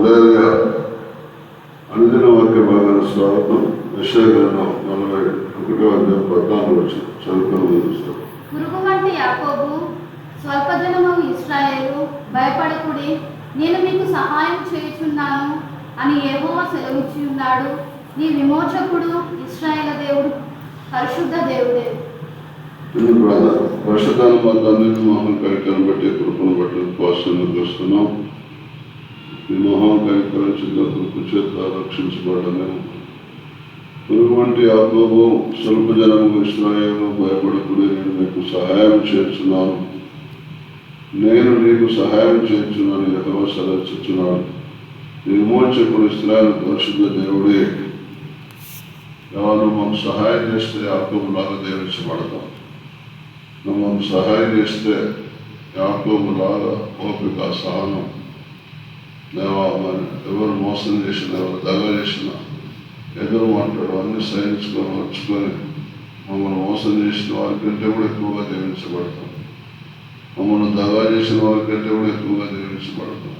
అదేవిధంగా అనుదిన వాక్య భాగాన్ని స్వాగతం విషయగ్రంథం నలభై ఒకటో అధ్యాయం పద్నాలుగు వచ్చి చదువుకొని ముందుస్తాం పురుగు వంటి యాకోబు స్వల్పజనము ఇస్రాయేలు భయపడకుడి నేను మీకు సహాయం చేయుచున్నాను అని యెహోవా సెలవిచ్చి ఉన్నాడు. నీ విమోచకుడు ఇస్రాయేల దేవుడు పరిశుద్ధ దేవుడే. అన్నిటి మోహం కరికలను బట్టి కృపను బట్టి ఉపవాసాన్ని చూస్తున్నాం. ఈ మోహం కరికల చిన్న కృప చేత రక్షించబడమే పురుగు వంటి స్వల్ప జనము ఇస్రాయేలు భయపడకుడి నేను మీకు సహాయం చేస్తున్నాను నేను నీకు సహాయం చేస్తున్నాను యెహోవా సెలవిస్తున్నాడు విమోచకుడు ఇస్రాయేల్ పరిశుద్ధ దేవుడే. ఎవరు మాకు సహాయం చేస్తే ఆత్మములాగా దేవించబడతాం. మనం సహాయం చేస్తే ఆత్మములాగా ఓపిక సహనం మరి ఎవరు మోసం చేసిన ఎవరు దగ చేసినా ఎదురు మాట్లాడు అన్ని సహించుకొని వచ్చుకొని మమ్మల్ని మోసం చేసిన వారికంటే కూడా ఎక్కువగా దీవించబడతాం. మమ్మల్ని దగా చేసిన వారికంటే కూడా ఎక్కువగా దీవించబడతాం.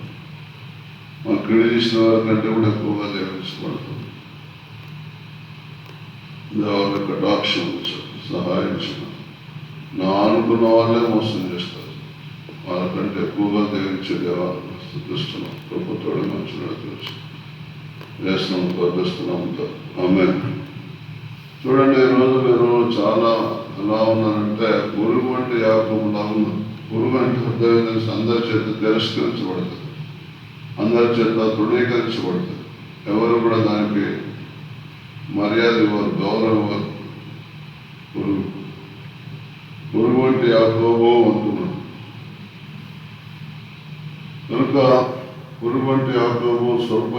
మన కిడి చేసిన వారికంటే కూడా ఎక్కువగా దీవించబడతాం. దేవాల కటాక్షం సహాయించిన నా అనుకున్న వాళ్ళే మోసం చేస్తారు. వాళ్ళకంటే ఎక్కువగా దీవించే దేవాలను స్థుతిస్తున్నాం ప్రభుత్వాడు మంచిగా చూసి వేస్తున్నాం గర్భిస్తున్నాంతో ఆమె చూడండి ఈరోజు మీరు చాలా ఎలా ఉన్నారంటే పురుగు అంటే యాపంలా ఉన్నారు పురుగు అంటే హృదయం అందరి చేత తిరస్కరించబడుతుంది అందరి చేత తృణీకరించబడుతుంది ఎవరు కూడా దానికి మర్యాద ఇవ్వరు గౌరవం ఇవ్వరు. పురుగు. పురుగు వంటి యాకోబో అంటున్నారు. కనుక పురుగు ఆటోము యాకోబు స్వల్ప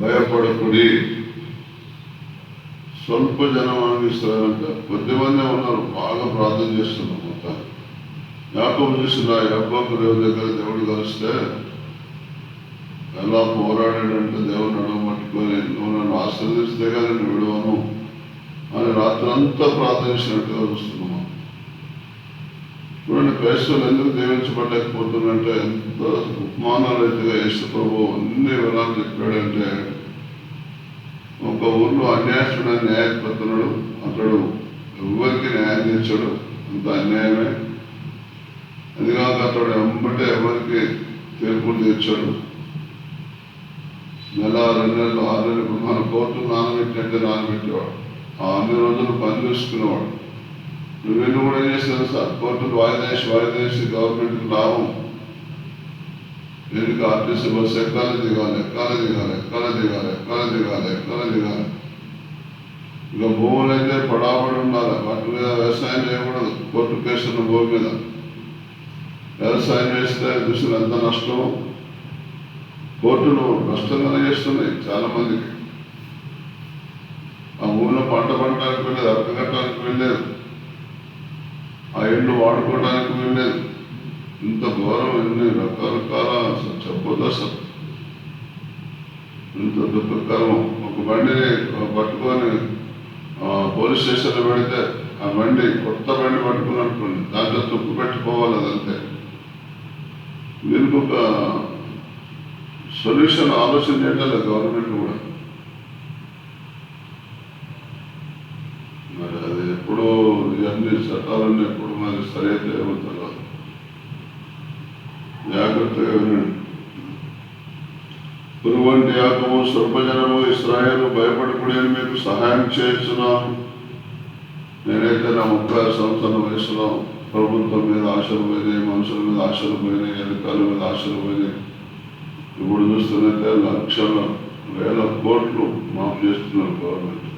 భయపడకుడి. స్వల్ప జనమానికి ఇస్రాయేల్ కొద్దిమందే ఉన్నారు బాగా ప్రార్థన చేస్తున్నారు మొత్తం. యాకం చూసిన యాకోబు దేవుడి దగ్గర దేవుడు కలిస్తే ఎలా పోరాడాడంటే దేవుడు నడవబట్టుకొని నువ్వు నన్ను ఆశ్రదిస్తే కానీ నేను విడవను అని రాత్రంతా ప్రార్థించినట్టుగా చూస్తున్నాం. క్రైస్తవులు ఎందుకు దీవించబడలేకపోతుందంటే ఎంత ఉపమానాలు రీతిగా యేసు ప్రభు అన్ని వివరాలు చెప్పాడంటే ఒక ఊర్లో అన్యాయస్తుడు న్యాయపడుతున్నాడు అతడు ఎవరికి న్యాయం తీర్చాడు అంత అన్యాయమే. అదిగాక అతడు ఎంబటే ఎవరికి తీర్పులు తీర్చాడు. నెల రెండు నెలలు ఆరు నెలలు ఇప్పుడు మన కోర్టు నానబెట్టినట్టే నానబెట్టేవాడు ఆ అన్ని రోజులు పని చేసుకునేవాడు. నువ్వెన్ని కూడా ఏం చేస్తాను సార్? కోర్టులు వాయిదేసి వాయిదేసి గవర్నమెంట్ లాభం. దీనికి ఆర్టీసీ బస్సు ఎక్కాల దిగాలి ఎక్కాల దిగాలి ఎక్కాల దిగాలి ఎక్కాల దిగాలి ఎక్కాల దిగాలి. ఇక భూములు అయితే పడాపడి ఉండాలి. వాటి మీద వ్యవసాయం చేయకూడదు. కోర్టు కేసున్న భూమి మీద. వ్యవసాయం చేస్తే చూసిన ఎంత నష్టం? కోర్టులు నష్టంగానే చేస్తున్నాయి? చాలా మందికి ఆ ఊళ్ళో పంట పండడానికి వెళ్ళేది అరకగట్టడానికి వెళ్ళలేదు ఆ ఇల్లు వాడుకోవడానికి వెళ్ళేది ఇంత ఘోరం ఎన్ని రకరకాల అసలు చెప్పొద్దు అసలు ఇంత దుఃఖకరం ఒక బండిని పట్టుకొని పోలీస్ స్టేషన్లో పెడితే ఆ బండి కొత్త బండి పట్టుకుని అనుకోండి దాంట్లో తుప్పు పెట్టుకోవాలి అదంతే. దీనికి ఒక సొల్యూషన్ ఆలోచన చేయటం గవర్నమెంట్ కూడా మరి అది ఎప్పుడు ఇవన్నీ చట్టాలన్నీ ఎప్పుడు మరి సరైతే ఏమవుతుందో జాగ్రత్తగా వినండి పురువంటి యాకము స్వల్పజనము ఇస్రాయేలు భయపడకుడి మీకు సహాయం చేస్తున్నాను నేనైతే నా ముప్పై ఆరు సంవత్సరాల వయసులో ప్రభుత్వం మీద ఆశలు పోయినాయి మనుషుల మీద ఆశలు పోయినాయి ఎన్నికల మీద ఆశలు పోయినాయి. ఇప్పుడు చూస్తున్నట్టే లక్షల వేల కోట్లు మాఫ్ చేస్తున్నారు గవర్నమెంట్.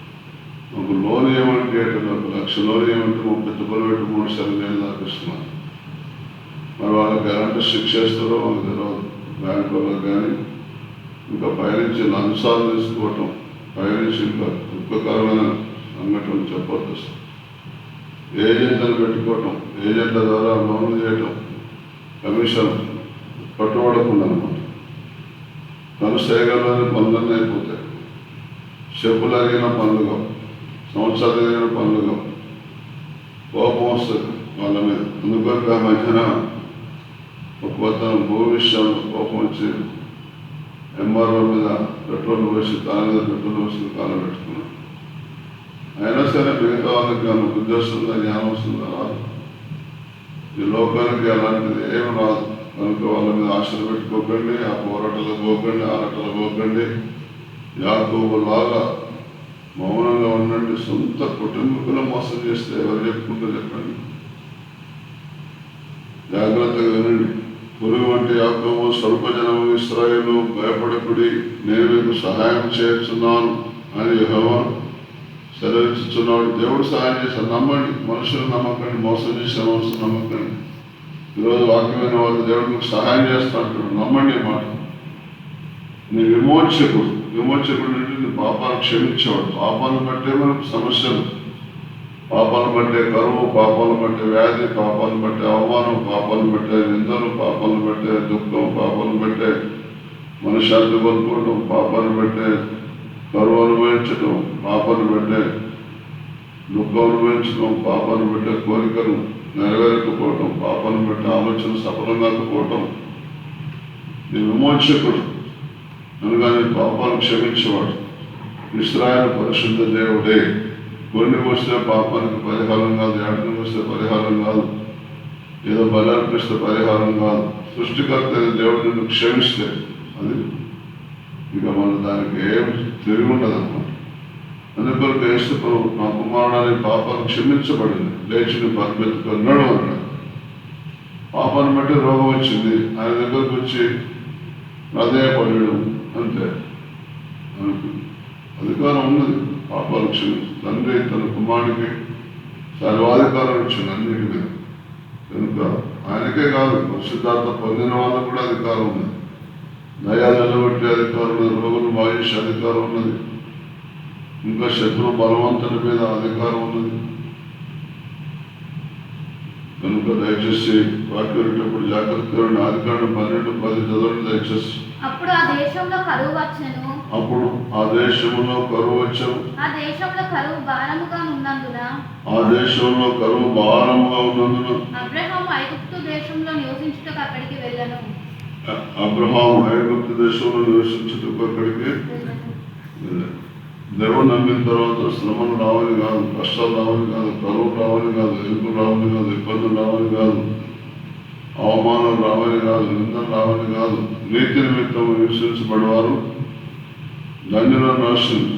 ఒక లోన్ ఏమంటే ఒక లక్ష లోన్ ఏమంటే ముప్పై తుప్పలు పెట్టి మూడు సార్లు నేను దాపిస్తున్నాను మరి వాళ్ళకి ఎలాంటి శిక్ష ఇస్తారో వాళ్ళకి తెలియదు బ్యాంక్ వాళ్ళకి కానీ ఇంకా పైనుంచి లంచాలు తీసుకోవటం పైనుంచి ఇంకా దుఃఖకరమైన సంఘటన చెప్పొద్దు ఏజెంట్లను పెట్టుకోవటం ఏజెంట్ల ద్వారా లోన్లు చేయటం కమిషన్ పట్టుబడకుండా అనమాట సేకరణ పనులన్నీ అయిపోతాయి. చెప్పులు అరిగిన కావు. సంవత్సరాలు అరిగిన కోపం వస్తుంది వాళ్ళ మీద. అందుకొరకు ఆ మధ్యన ఒక అతను భూ విషయంలో కోపం వచ్చి ఎంఆర్ఓ మీద పెట్రోల్ పోసి తన మీద పెట్రోల్ పోసి కాలం పెట్టుకున్నాం. అయినా సరే మిగతా వాళ్ళకి ఏమైనా బుద్ధి వస్తుందా జ్ఞానం వస్తుందా? రాదు. ఈ లోకానికి అలాంటిది ఏం రాదు. కనుక వాళ్ళ మీద ఆశలు పెట్టుకోకండి ఆ పోరాటాలు పోకండి ఆరాటాలు పోకండి. యాకోబు లాగా సొంత కుటుంబకులు మోసం చేస్తే ఎవరు చెప్పుకుంటూ చెప్పండి? జాగ్రత్తగా వినండి. పురుగు వంటి యాకోబు స్వల్ప జనము ఇస్రాయేలు భయపడకుడి నేను మీకు సహాయం చేస్తున్నాను అని యహోవా సెలవిస్తున్నాడు దేవుడు సహాయం చేశాడు. నమ్మండి. మనుషులు నమ్మకండి మోసం చేసే మనుషులు నమ్మకండి ఈరోజు వాక్యమైన వాళ్ళు దేవుడు మీకు సహాయం చేస్తా అంటాడు నమ్మండి మాట. నీ విమోచకుడు. విమోచకుడు అంటే పాపాలు క్షమించేవాడు పాపాలను బట్టే మనకు సమస్యలు పాపాలను బట్టే కరువు పాపాలను బట్టే వ్యాధి పాపాలను బట్టే అవమానం పాపాలను బట్టే నిందలు పాపాలను బట్టే దుఃఖం పాపాలను బట్టే మనశ్శాంతి కోల్పోవడం పాపాలను బట్టే కరువు అనుభవించడం పాపాలను బట్టే దుఃఖం అనుభవించడం పాపాలను బట్టే కోరికలు నెరవేరకపోవటం పాపాలను బట్టే ఆలోచన సఫలం కాకపోవటం నీ విమోచకుడు అనగానే పాపాలు క్షమించేవాడు ఇస్రాయల్ పరిశుద్ధ దేవుడే. కొన్ని వస్తే పాపానికి పరిహారం కాదు ఏడని వస్తే పరిహారం కాదు. ఏదో బలి అర్పిస్తే పరిహారం కాదు. సృష్టికర్త దేవుడు నిన్ను క్షమిస్తే అది ఇక మన దానికి ఏం తిరిగి ఉండదు అన్నమాట అందుకొరకు యేసు ప్రభు నా కుమారుడు పాపం క్షమించబడింది. లేచి నీ పరిపెత్తుకున్నాడు అన్నాడు. పాపాన్ని బట్టి రోగం వచ్చింది. ఆయన దగ్గరకు వచ్చి హృదయపడడం అంతే అనుకుంది అధికారం ఉన్నది పాపాలు క్షమించు తండ్రి తన కుమారుడికి సర్వాధికారం ఇచ్చింది అన్నిటి మీద. కనుక ఆయనకే కాదు పరిశుద్ధార్థ పొందిన వాళ్ళకు కూడా అధికారం ఉంది దయా నిలబెట్టే అధికారం ఉన్నది రోగులు మాయేసే అధికారం ఉన్నది ఇంకా శత్రు బలవంతుని మీద అధికారం ఉన్నది కనుక దయచేసి వాక్యం జాగ్రత్తగా ఆదికాండం పన్నెండు పది చదవండి దయచేసి. అప్పుడు ఆ దేశంలో కరువు వచ్చెను అప్పుడు ఆ దేశంలో కరువు వచ్చావు ఆ దేశంలో కరువు భారముగా ఉన్నందున ఆ దేశంలో కరువు భారముగా ఉన్నందున అబ్రహాం ఐగుప్తు దేశంలో నివసించుటకు అక్కడికి వెళ్ళను అ- అబ్రహాం ఐగుప్తు దేశంలో నివసించుటకు అక్కడికి. దేవుడు నమ్మిన తర్వాత శ్రమలు రావని కాదు కష్టాలు రావని కాదు కరువు రావని కాదు ఎరుపు రావని కాదు ఇబ్బందులు రావని కాదు అవమానం రావని కాదు నిందలు రావని కాదు నీతి నిమిత్తం విశ్వసించబడేవారు ధన్యులను రాసింది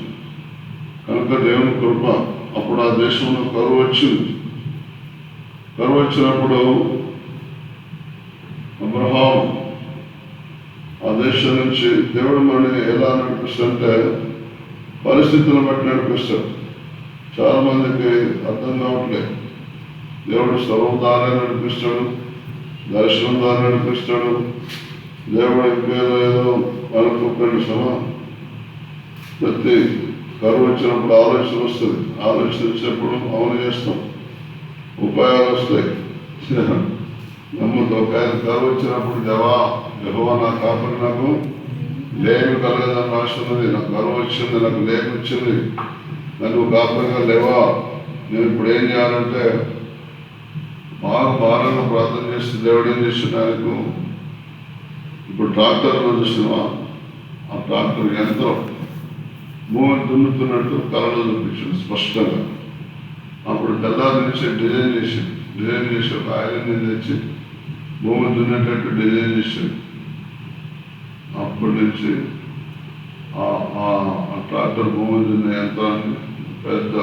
కనుక దేవుని కృప అప్పుడు ఆ దేశంలో కరువు వచ్చింది కరువు వచ్చినప్పుడు అబ్రహాం ఆ దేశం నుంచి దేవుడు మనని ఎలా నడిపిస్తుంటే పరిస్థితులను బట్టి నడిపిస్తాడు. చాలా మందికి అర్థం కావట్లేదు దేవుడు స్వరం ద్వారా నడిపిస్తాడు దర్శనం ద్వారా నడిపిస్తాడు. దేవుడు ఇంకేదో ఏదో అనుకోకండి శ్రమ ప్రతి కరువు వచ్చినప్పుడు ఆలోచన వస్తుంది. ఆలోచన వచ్చినప్పుడు అమలు చేస్తాం. ఉపాయాలు వస్తాయి. నమ్ముతో ఒక కరువు వచ్చినప్పుడు దేవా దేవా నా కాపరి నాకు లేమి కలగదని రాస్తున్నది నాకు కరువు వచ్చింది నాకు లేమి వచ్చింది. నన్ను కాపరిగా లేవా? నేను ఇప్పుడు ఏం చేయాలంటే బాగా భారంగా ప్రార్థన చేస్తే దేవుడు ఏం చేసిన ఇప్పుడు ట్రాక్టర్ చూస్తున్నావా? ఆ ట్రాక్టర్ యంత్రం. భూమిని దున్నుతున్నట్టు కళలో చూపించాడు స్పష్టంగా. అప్పుడు తెల్లారి నుంచి డిజైన్ చేసి డిజైన్ చేసి ఒక ఐరన్ తెచ్చి భూమి దున్నేటట్టు డిజైన్ చేశాడు. అప్పటి నుంచి ఆ ట్రాక్టర్ భూమి దున్నే యంత్రాన్ని పెద్ద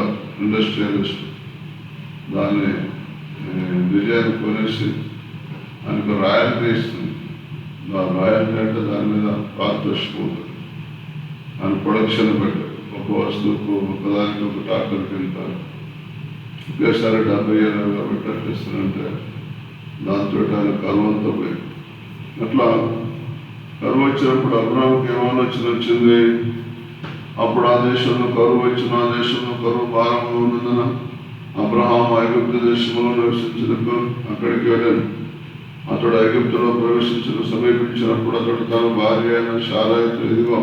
ఇండస్ట్రియలిస్ట్ దాన్ని డిజైన్ కొనేసి ఆయనకు రాయల్టీ ఇస్తుంది. ఆ రాయల్టీ అంటే దాని మీద పారితోషికం ఉంటుంది. ఆయన ప్రొడక్షన్ పెట్టారు ఒక వస్తువుకు ఒకదానికి ఒక డాక్టర్ తింటారు ఒకేసారి డెబ్బై ఏళ్ళ పెట్టేస్తారంటే దాంతో ఆయన కరువంతో పోయి అట్లా కరువు వచ్చినప్పుడు అబ్రాహ్మకి ఏమాలోచన వచ్చింది? అప్పుడు ఆ దేశంలో కరువు వచ్చిన ఆ దేశంలో కరువు భారంగా ఉన్నందున అబ్రహాం ఐగుప్తు దేశంలో నివసించినప్పుడు అక్కడికి వెళ్ళాను అతడు ఐగుప్తులో ప్రవేశించిన సమీపించినప్పుడు అతడు తన భార్య అయిన శారాయితో ఇదిగో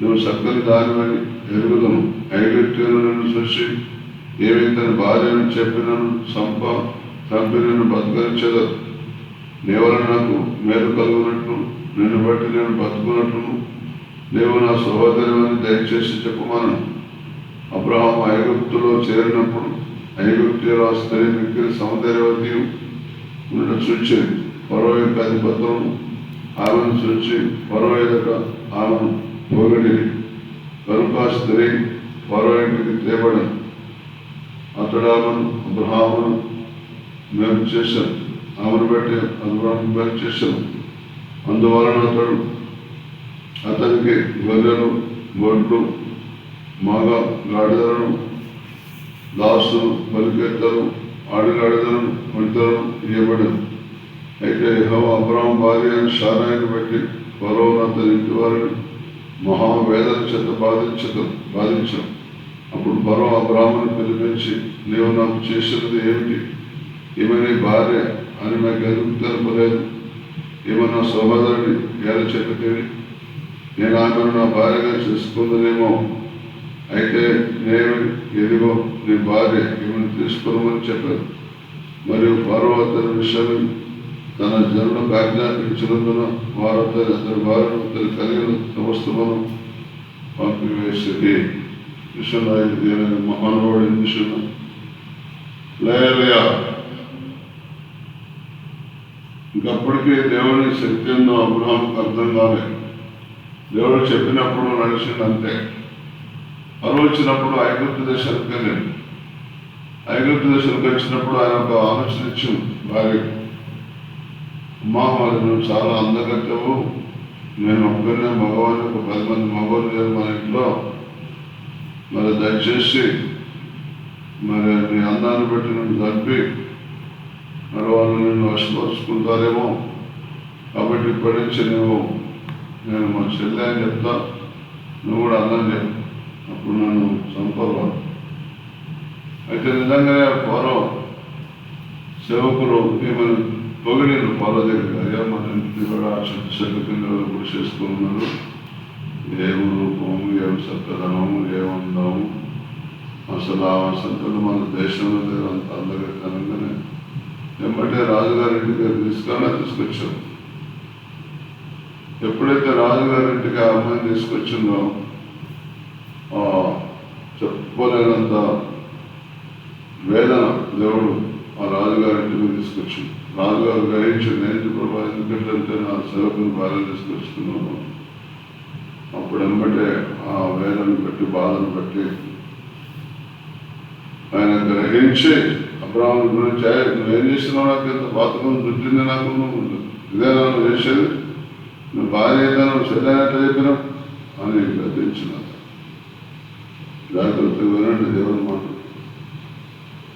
నువ్వు చక్కని దానివని ఎరుగుదను ఐగుప్తులు చూసి ఏమి తన భార్యను చెప్పినను సంప సంపినను నన్ను బతకరించదు. నీవల నాకు మేలు కలుగునట్లు నిన్ను బట్టి నేను బతుకున్నట్లు నీవు నా సహోదరుని దయచేసి చెప్పమను. అబ్రహం ఐగుప్తులో చేరినప్పుడు ఐగుప్తుల స్త్రీ మిక్కిలి సౌందర్యవతి ఉండడం చూచి పరవ యొక్క అధిపత్రం ఆమెను చూచి పరవ ఎదుట ఆమెను పొగడి గర్భాస్త్రీ ఆ తేబడి అతడాలను అబ్రహామును మేము చేశాం ఆమెను బట్టి అబ్రహాం మేము చేశాం అందువలన అతడు అతనికి గొర్రెలు గొడ్లు మగ గాడిదలను దాసులు పలికెత్తలు ఆడిగాడిదలను వంటలను ఇవ్వబడింది అయితే యెహో అబ్రహం భార్య అని షారాయిని బట్టి పొరవను అతని ఇంటి వారిని మహా మహావేదన చేత బాధించడం బాధించాం అప్పుడు పొరవ అబ్రాహ్మను పిలిపించి నీవు నాకు చేసినది ఏమిటి? ఈమె భార్య అని నాకు ఎందుకు తెలుపలేదు ఈమె నా సహోదరుని ఎలా నేను ఆమెను నా భార్యగా చేసుకుందనేమో అయితే నేను ఎదిగో నీ భార్య ఈమెను తీసుకోమని చెప్పాను. మరియు పర్వతన విషయాన్ని తన జనులకు ఆజ్ఞాపించినందున వారు అతని అతని వారిని కలిగిన సమస్తమును పంపివేసి విషయంలో దేవుని మహానుభావుడు విషయంలో లేయలయా. ఇంకప్పటికే దేవుని శక్తి ఉందో అబ్రహాంకి అర్థం కాలేదు దేవుడు చెప్పినప్పుడు నడిచింది అంతే. పరువు ఐగుప్తు దేశానికి వెళ్ళాడు. ఐగుప్తు దేశానికి వచ్చినప్పుడు ఆయన ఒక ఆలోచన ఇచ్చింది భార్యకు. మా మరి నువ్వు చాలా అందగత్తవు. నేను ఒక్కరినే మగవాడిని ఒక పది మంది మగవాళ్ళు లేరు మన ఇంట్లో. మరి దయచేసి మరి నీ అందాన్ని బట్టి నన్ను చంపి మరి వాళ్ళు నిన్ను వశపరుచుకుంటారేమో. కాబట్టి ఇప్పటి నుంచి నువ్వు నేను మా చెల్లె అని చెప్తా. నువ్వు కూడా అన్నం చెప్పు అప్పుడు నన్ను చంపరు అయితే నిజంగానే పూర్వం సేవకులు ఏమని పొగిడిన పొల దగ్గర మన ఇంటిని కూడా చెట్టు చెట్ల కింద చేసుకున్నారు ఏం రూపము ఏం చక్కదనము ఏముందాము అసలు ఆ సంతలు మన దేశంలో లేదు అంత అందగతనంగానే వెంబటే రాజుగారి గారు తీసుకొని తీసుకొచ్చాం ఎప్పుడైతే రాజుగారి ఆ అమ్మాయిని తీసుకొచ్చిందో ఆ చెప్పుకోలేనంత వేదన దేవుడు ఆ రాజుగారి ఇంటికి తీసుకొచ్చింది రాజుగారు గ్రహించింది నేను ప్రభా ఎందుకంటే నా సేవకుని భార్య తీసుకొచ్చుకున్నాను అప్పుడు వెంబటే ఆ వేదను బట్టి బాధను బట్టి ఆయన గ్రహించి అబ్రాహ్మణ గురించి "ఏయ్, నువ్వేం చేసినావు నాకు ఎంత పాతకం దుడ్డింది నాకు నువ్వు. ఇదేనా నువ్వు చేసేది. నువ్వు భార్య ఏదైనా నువ్వు చెల్లెనట్టు చెప్పినావు. అని గ్రహించిన జాగ్రత్తగా వినండి దేవుని మాట.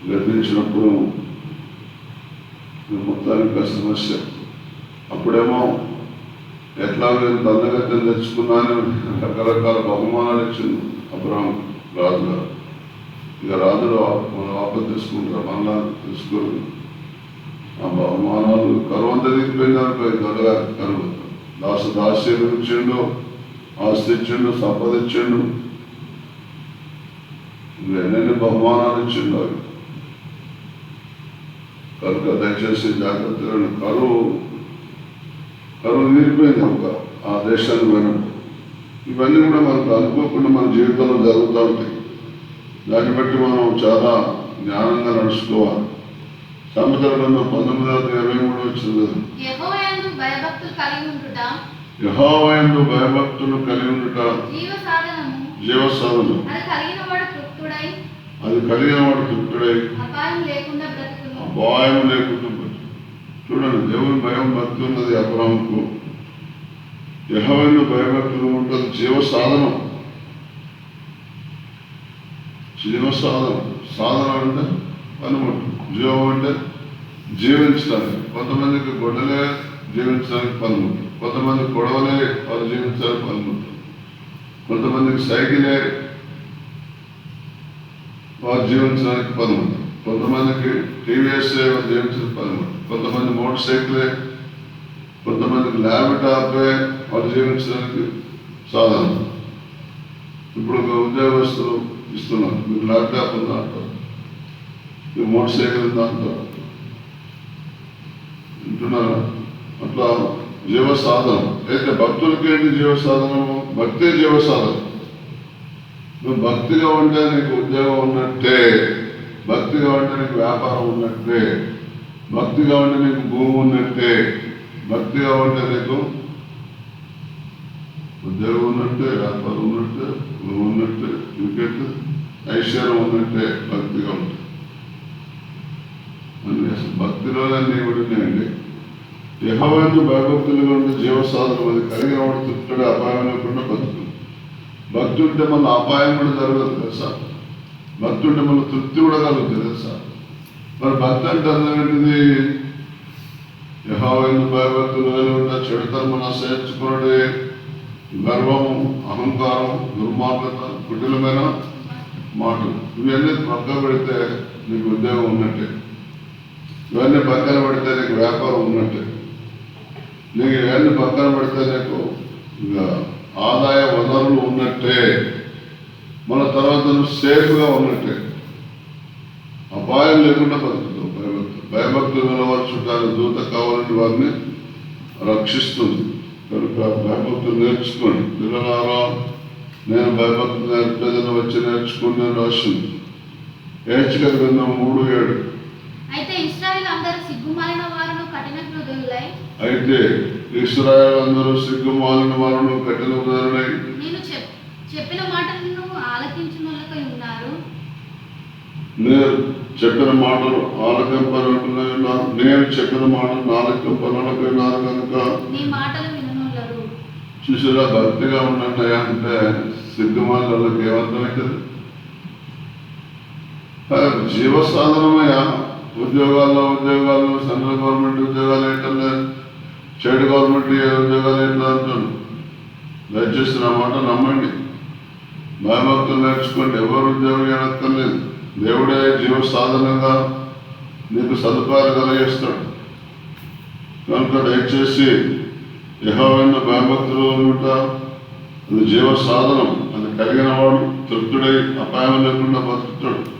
గ్రహించినప్పుడు మొత్తానికి ఆ సమస్య అప్పుడేమో ఎట్లా నేను దండగత్యం తెచ్చుకున్నాను రకరకాల బహుమానాలు ఇచ్చింది రాజు గారు. ఇక రాజులు మనం ఆపద తీసుకుంటారు మళ్ళా తీసుకొని ఆ బహుమానాలు కరువు అంతా దిగిపోయింది అనుకోయింది దొరగా కరువు. దాస దాస్యం ఇచ్చిండు ఆస్తి ఇచ్చిండు సంపద ఇచ్చిండు. ఎన్నెన్ని బహుమానాలు ఇచ్చిండు అవి. కనుక దయచేసి జాగ్రత్తగా. కరువు కరువు తీరిపోయింది ఒక ఆ దేశాన్ని పోయినప్పుడు ఇవన్నీ కూడా మనకు అనుకోకుండా మన జీవితంలో జరుగుతూ ఉంటాయి. దాన్ని బట్టి మనం చాలా జ్ఞానంగా నడుచుకోవాలి. సంవత్సరంలో పంతొమ్మిది వందల ఇరవై మూడు వచ్చింది యెహోవాయందు భయభక్తులు కలిగి ఉండుట. జీవ జీవసాధనం అది కలిగిన వాడు తృప్తుడై అపాయం లేకుండా బతుకు. చూడండి దేవుని భయం భక్తి ఉన్నది అబ్రాహంకు యహోవైన భయభక్తులు ఉంటుంది జీవ సాధనం జీవ సాధనం సాధనం అంటే పనిముట్టు. జీవం అంటే జీవించడానికి. కొంతమందికి గొడ్డలే జీవించడానికి పనిముట్టు. కొంతమంది గొడవలే వాళ్ళు జీవించడానికి పనిముట్టు. కొంతమందికి సైకిలే వారు జీవించడానికి పనిముట్టు కొంతమందికి టీవీఎస్ జీవించడానికి పనిముట్టు కొంతమంది మోటార్ సైకిలే కొంతమందికి ల్యాప్టాపే వాళ్ళు జీవించడానికి సాధనం. ఇప్పుడు ఒక ఉద్యోగస్తులు ఇస్తున్నారు. మీకు ల్యాప్టాప్ ఉందా అంటారు. మీకు మోటార్ సైకిల్ ఉందా అంటారు. వింటున్నారా? అట్లా జీవ సాధనం అయితే భక్తులకి ఏంటి జీవ సాధనము భక్తే జీవ సాధనం నువ్వు భక్తిగా ఉంటే నీకు ఉద్యోగం ఉన్నట్టే భక్తిగా ఉంటే నీకు వ్యాపారం ఉన్నట్టే భక్తిగా ఉంటే నీకు భూమి ఉన్నట్టే భక్తిగా ఉంటే నీకు ఉద్యోగం ఉన్నట్టే వ్యాపారం ఉన్నట్టే భూమి ఉన్నట్టే క్రికెట్ ఐశ్వర్యం ఉన్నట్టే భక్తిగా ఉంటే. అసలు భక్తిలోనే అన్ని కూడా ఉన్నాయండి భయభక్తులుగా ఉంటే జీవ సాధనం అది కలిగిన వాడు తృప్తుడు అపాయం లేకుండా బతుకుతుంది భక్తి ఉంటే మన అపాయం కూడా జరగదు తెలుసా? భక్తి ఉంటే మన తృప్తి కూడా కలుగుతుంది తెలుసా? మరి భక్తి అంటే అర్థమేంటిది యహోవైన భయభక్తులు కలిగి ఉంటే చెడుతనం సేర్చుకున్నది గర్వము అహంకారం దుర్మార్గత కుటిలమైన మాటలు. ఇవన్నీ పక్క పెడితే నీకు ఉద్యోగం ఉన్నట్టే. ఇవన్నీ పక్కన పెడితే నీకు వ్యాపారం ఉన్నట్టే. నీకు ఇవన్నీ పక్కన పెడితే నీకు ఇంకా ఆదాయ వనరులు ఉన్నట్టే మన తర్వాత నువ్వు సేఫ్గా ఉన్నట్టే. అపాయం లేకుండా బతుకుతావు భయభక్తులు భయభక్తులు నిలవచ్చుంటారు దూత కావాలని వారిని రక్షిస్తుంది. కనుక భయభక్తులు నేర్చుకోండి. పిల్లలారా నేను భయభక్తులు నేర్పేదని వచ్చి నేర్చుకుని నేను రాసింది. ఏడ్చుక గ్రంథం మూడు ఏడు. అయితే ఇస్రాయేల్ అందరూ సిగ్గుమాలిన వారును కఠిన హృదయులై అయితే ఇస్రాయల్ అందరూ సిగ్గుమాలిన వారును కఠిన ఉదాహరణై నేను చెప్ చెప్పిన మాటలను ఆలకించున్నకై ఉన్నారు. నేను చెప్పిన మాటలు ఆలకింపనుకున్నారు నేను చెప్పిన మాటలు ఆలకింపనుకున్నారు కనుక నీ మాటలు విననున్నారు చూసారా భక్తిగా ఉన్నట్టయా అంటే సిగ్గుమాల వాళ్ళకి ఏమర్థమవుతుంది అరే, జీవ సాధనమయ్యా ఉద్యోగాల్లో ఉద్యోగాలు సెంట్రల్ గవర్నమెంట్ ఉద్యోగాలు ఏంటంటే స్టేట్ గవర్నమెంట్ ఏ ఉద్యోగాలు ఏంటో అంటాను దయచేసి నా మాట నమ్మండి. భయభక్తులు నేర్చుకోండి. ఎవరు ఉద్యోగం ఏనక్కర్లేదు దేవుడే జీవ సాధనంగా నీకు సదుపాయాలు కలిగిస్తాడు. కనుక దయచేసి యహోవైన భయభక్తులు అనమాట అది జీవ సాధనం. అది కలిగిన వాడు తృప్తుడై అపాయం లేకుండా బతుకుతాడు.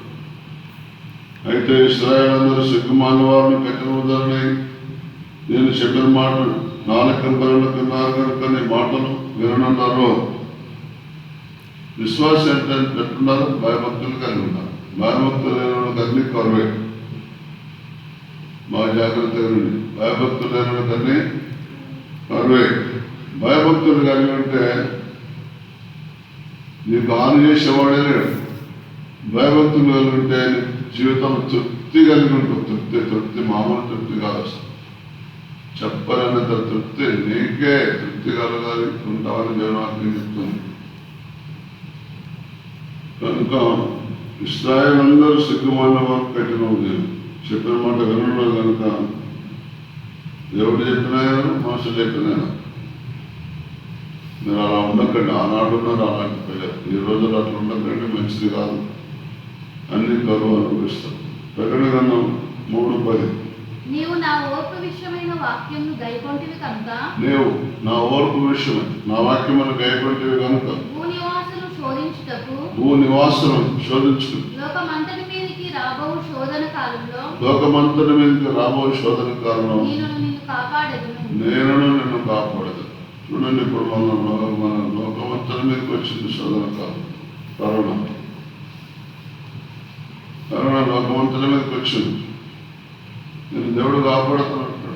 అయితే ఇస్రాయల్ అందరూ సిగ్గుమాన వారిని కట్టిన ఉదాహరణ నేను చెప్పిన మాటలు నాలుగు పరులకున్నారు కనుక నీ మాటలు విననున్నారు? విశ్వాసం ఏంటంటే పెట్టున్నారు భయభక్తులు కలిగి ఉన్నారు. భయభక్తులు లేని అన్ని కొరవే. మా జాగ్రత్తగా ఉండి భయభక్తులు లేని అన్ని కొరవే. భయభక్తులు కలిగి ఉంటే నీకు ఆన్ చేసేవాడే లేడు. భయభక్తులు కలిగి ఉంటే జీవితం తృప్తి కలిగి ఉంటుంది. తృప్తి తృప్తి మామూలు తృప్తి కాదు చెప్పలేనంత తృప్తి. నీకే తృప్తి కలగాలి. ఉంటామని నేను చెప్తుంది కనుక ఇస్రాయల్ అందరూ సిగ్గుమాన వారు పెట్టిన ఉదయం చెప్పిన మాట వినడం కనుక దేవుడు చెప్పినాయను మనసు చెప్పినా మీరు అలా ఉండకండి. ఆనాడు ఉన్నారు అలాంటి ప్రజలు ఈ రోజులు అట్లా ఉండకండి మంచిది కాదు. అన్ని కరువు అనుభవిస్తారు. ప్రకటన మూడు పది. నీవు నా ఓర్పు విషయమైన వాక్యంను గైకొంటివి కనుక? నీవు నా ఓర్పు విషయమై నా వాక్యమును గైపంటివి కనుక. భూనివాసులు శోధించుటకు? భూ నివాసులను శోధించుకు లోకమంతటి మీదకి రాబో శోధన కాలంలో? లోకమంతటి మీదకి రాబోయే శోధన కారణం నేను నిన్ను కాపాడేదును. నేను నిన్ను కాపాడదు చూడండి ఇప్పుడు మన మన లోకమంతటి మీదకి వచ్చింది శోధన కాలం. కరోనా. కరోనా లోకమంతటి మీదకి వచ్చింది. నేను దేవుడు కాపాడుతున్నట్టు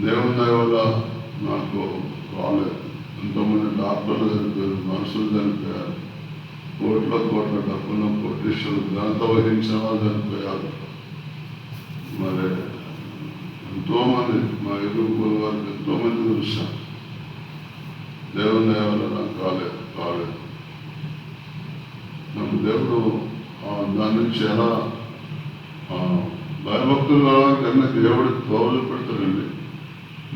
దేవుని దయ వల్ల నాకు రాలేదు. ఎంతోమంది డాక్టర్లు చనిపోయారు మనుషులు చనిపోయారు కోట్ల కోట్ల డబ్బులు కోటీశ్వరులు ఘనత వహించిన వాళ్ళు చనిపోయారు. మరి ఎంతోమంది మా ఎదుర్కొన్న వారికి ఎంతో మంది చూశాను దేవుని దయ వల్ల నాకు కాలేదు కాలేదు నాకు దేవుడు ఆ, దాని నుంచి ఎలా భయభక్తులు గలవారికి అన్ని దేవుడు తోలు పెడతాడండి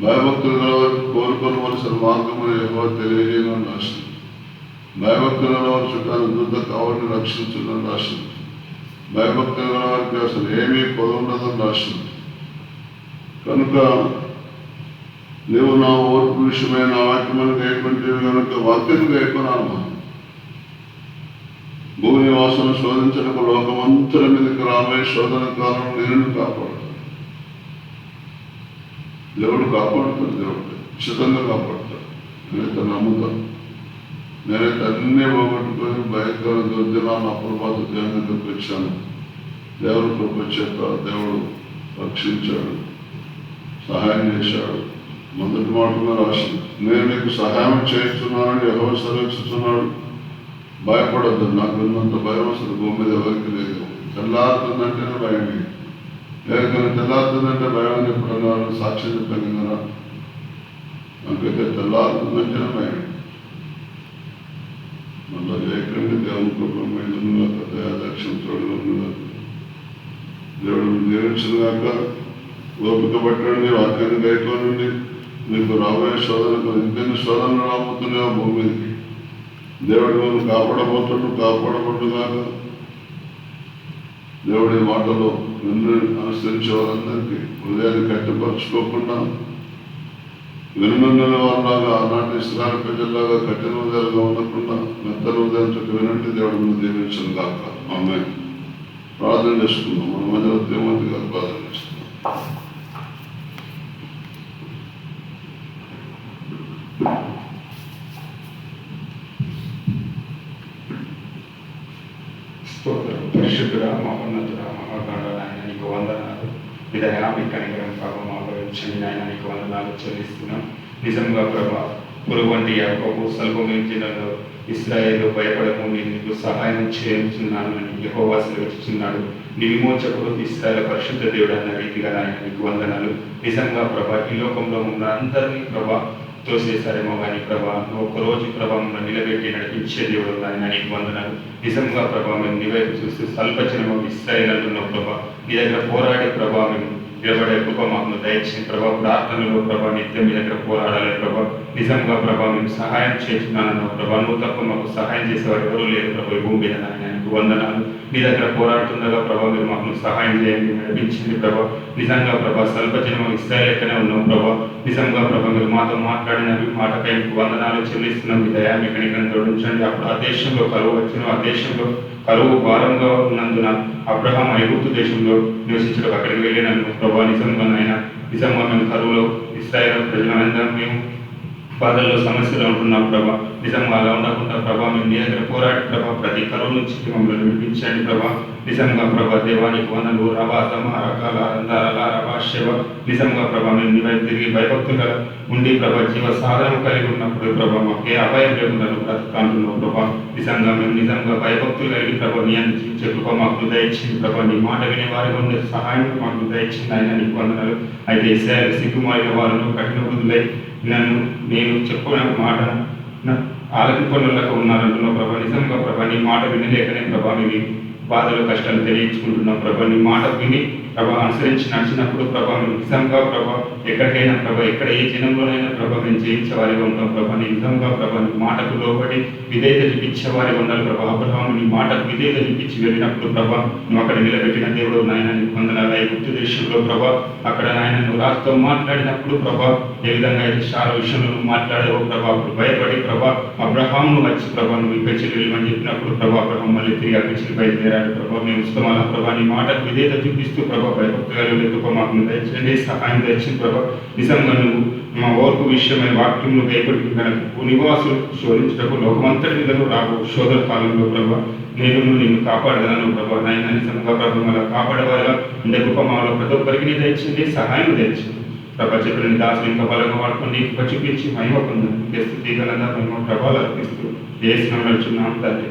భయభక్తులు గలవారికి కోరుకోవలసిన మార్గము ఎవరు తెలియజేయమని రాసింది భయభక్తులు గలవారి చుట్టాలు వృద్ధ కావాలని రక్షించడం రాసింది భయభక్తులు గలవారికి అసలు ఏమీ పొదవుండదని రాసింది కనుక నీవు నా ఓర్పు విషయమైన నా వాక్యమును గైకుంటే కనుక వాక్యం గైకున్నాను మనం భూనివాసును లోకమంతుల మీదకి రాబోయే శోధన కాలం నేను కాపాడుతాను దేవుడు కాపాడుతాడు దేవుడు. ఖచ్చితంగా కాపాడుతాడు. నేనైతే నమ్ముతాను నేనైతే అన్నీ పోగొట్టుకొని భయంకర దుర్దినాన్ని అప్రభాత దేవుని దగ్గరికి వచ్చాను. దేవుడు కృపచేత దేవుడు రక్షించాడు. సహాయం చేశాడు. మొదటి మాటలో రాసి నేను నీకు సహాయం చేస్తున్నానని ఎవరు సెలవిస్తున్నాడు భయపడద్దు నాకు ఉన్నంత భయం అసలు భూమి మీద ఎవరికి లేదు. తెల్లారుతుందంటేనే భయం లేకపోతే తెల్లారుతుందంటే భయం అని ఎప్పుడన్నా సాక్షి చెప్పాను కదా. నాకైతే తెల్లారుతుందంటేనే భయం. మళ్ళీ లేకండి దేవుని కృప మీద దయాదక్షిణ తోడుగా దేవుడు దాకా ఓపిక పట్టండి వాక్యాన్ని గైకోనండి మీకు రాబోయే శోధన ఇంకెన్ని శోధనలు రాబోతున్నాయో భూమి మీదకి. దేవుడు మిమ్మల్ని కాపాడబోతుడు కాపాడబోతుగాక. దేవుడి మాటలు నిన్ను అనుసరించే వారందరికీ హృదయాన్ని కట్టిపరచుకోకుండా వెనుమన్న వారిలాగా అలాంటి ఇస్రాయల్ ప్రజల్లాగా కఠిన హృదయాలుగా ఉండకుండా మెత్తల హృదయంతో వినండి దేవుడు మనం దీవించను కాక ఆమె ప్రార్థన చేసుకుందాం. మన మధ్యలో దేవుడికి ప్రార్థన చేస్తున్నాం స్తోత్రం. పరిశుద్ధుడ మహోన్నతుడ మహాగణుడ ఆయన నీకు వందనాలు. విధంగా మీ కనికరం ప్రభావం ఆలోచించండి నాయన నీకు వందనాలు చెల్లిస్తున్నాం. నిజంగా ప్రభా పురుగు వంటి యాకోబు సల్పమించినలో ఇస్రాయేల్ భయపడము నేను నీకు సహాయం చేయించున్నాను అని యెహోవా సెలవిస్తున్నాడు నీ విమోచకుడు పరిశుద్ధ దేవుడు అన్న రీతిగా ఆయన నీకు వందనాలు. నిజంగా ప్రభా ఈ లోకంలో ఉన్న అందరినీ ప్రభా తోసేశారేమో కానీ ప్రభా ఒక్కరోజు ఒక రోజు ప్రభా మమ్మల్ని నిలబెట్టి నడిపించే దేవుడు ఆయన నీకు వందనాలు. నిజంగా ప్రభా మేము నీ వైపు చూస్తూ స్వల్పచనము ఇస్రాయేల్ ప్రభా. నీ దగ్గర పోరాడే ప్రభా మేము నిలబడే కృప మాకు దయచేసి ప్రభా ప్రార్థనలో ప్రభా నిత్యం మీ దగ్గర పోరాడాలి ప్రభా. నిజంగా ప్రభా మేము సహాయం చేస్తున్నాను ప్రభా. నువ్వు తప్ప మాకు సహాయం చేసేవారు ఎవరు లేరు ప్రభా భూమి మీద నాయన. మీకు వందనాలు. మీ దగ్గర పోరాడుతుండగా ప్రభా మీరు మాకు సహాయం చేయండి నడిపించింది ప్రభా. నిజంగా ప్రభా స్వల్పజనం ఇస్రాయల్ ఎక్కనే ఉన్నాం ప్రభా. నిజంగా ప్రభా మీరు మాతో మాట్లాడిన మాటపై మీకు వందనాలు చెల్లిస్తున్నాం. మీ దయా మీకు నికంతో అప్పుడు ఆ దేశంలో కరువు వచ్చిన ఆ దేశంలో కరువు భారంగా ఉన్నందున అబ్రహం ఐగుప్తు దేశంలో నివసించడం అక్కడికి వెళ్ళినందుకు ప్రభా నిజంగా నాయన నిజంగా మేము కరువులో ఇస్తాయి ప్రజలందరం మేము బాధల్లో సమస్యలు ఉంటున్నాం ప్రభా. నిజంగా అలా ఉండకుండా ప్రభా మేము నీ దగ్గర పోరాడి ప్రభా ప్రతి కరువు నుంచి మమ్మల్ని విడిపించండి ప్రభా. నిజంగా ప్రభా దేవానికి వనలు రవా రకాల అందాల రవా శివ. నిజంగా ప్రభా మేము నీ వైపు తిరిగి భయభక్తులుగా ఉండి ప్రభా జీవ సాధనం కలిగి ఉన్నప్పుడు ప్రభా మాకు ఏ అభయం లేకుండా నువ్వు ప్రభా. నిజంగా మేము నిజంగా భయభక్తులు కలిగి ప్రభా నీ కృప మాకు దయచింది ప్రభా. నీ మాట వినే వారి ఉండే సహాయం మాకు దయచింది ఆయన నీకు వందనాలు. అయితే ఇస్రాయల్ సిగ్గుమారిన వారు కఠిన బుద్ధులై నన్ను నేను చెప్పిన మాట ఆలకిపనులకు ఉన్నారంటున్నావు ప్రభా. నిజంగా ప్రభా నీ మాట వినలేకనే ప్రభా మీ బాధలు కష్టాలు తెలియచుకుంటున్నాం ప్రభా. నీ మాట విని ప్రభా అనుసరించి నడిచినప్పుడు ప్రభా మేము నిజంగా ప్రభా ఎక్కడికైనా ప్రభా ఎక్కడ ఏ జనంలోనైనా ప్రభా మేము జయించేవారిగా ఉంటాం ప్రభా నీ నిజంగా ప్రభా నీ మాటకు లోబడి విధేయత చూపించేవారి ఉండాలి ప్రభా అబ్రహాము నీ మాటకు విధేయత చూపించి వెళ్ళినప్పుడు ప్రభా నువ్వు అక్కడ నిలబెట్టిన దేవుడు నాయన నీ వందనాలు గుర్తు దేశంలో ప్రభా అక్కడ నాయన నువ్వు రాజుతో మాట్లాడినప్పుడు ప్రభా ఏ విధంగా అయితే చాలా విషయంలో నువ్వు మాట్లాడావు ప్రభా అప్పుడు భయపడి ప్రభా అబ్రహాంను వచ్చి ప్రభా నువ్వు ఇక్కడ వెళ్ళమని చెప్పినప్పుడు ప్రభా అబ్రహం మళ్ళీ తిరిగి అక్కడి బయలుదేరాడు ప్రభా మేము ఇష్టమాల ప్రభా నీ మాటకు విధేయత చూపిస్తూ ప్రభా భయభక్తుగా ఉండే గొప్ప మాకు దయచేయండి సహాయం దయచింది ప్రభా నిజంగా నువ్వు మా ఓర్పు విషయమై వాక్యంలో భయపడి కనుక నివాసులు శోధించటకు లోకమంతటి విధంగా రాబో శోధన కాలంలో ప్రభా నేను నిన్ను కాపాడగలను ప్రభా నాయన నిజంగా ప్రభు మళ్ళీ కాపాడేవారుగా ఉండే గొప్ప మాలో ప్రతి ఒక్కరికి నీ దయచండి సహాయం దయచేయండి ప్రభా చెప్పిన దాసులు ఇంకా బలంగా వాడుకోండి ఇంకా చూపించి మహిమ పొందండి స్థితి ఘనత మహిమ ప్రభావాలు అర్పిస్తూ ఏ స్నానం నడుచున్నాం తండ్రి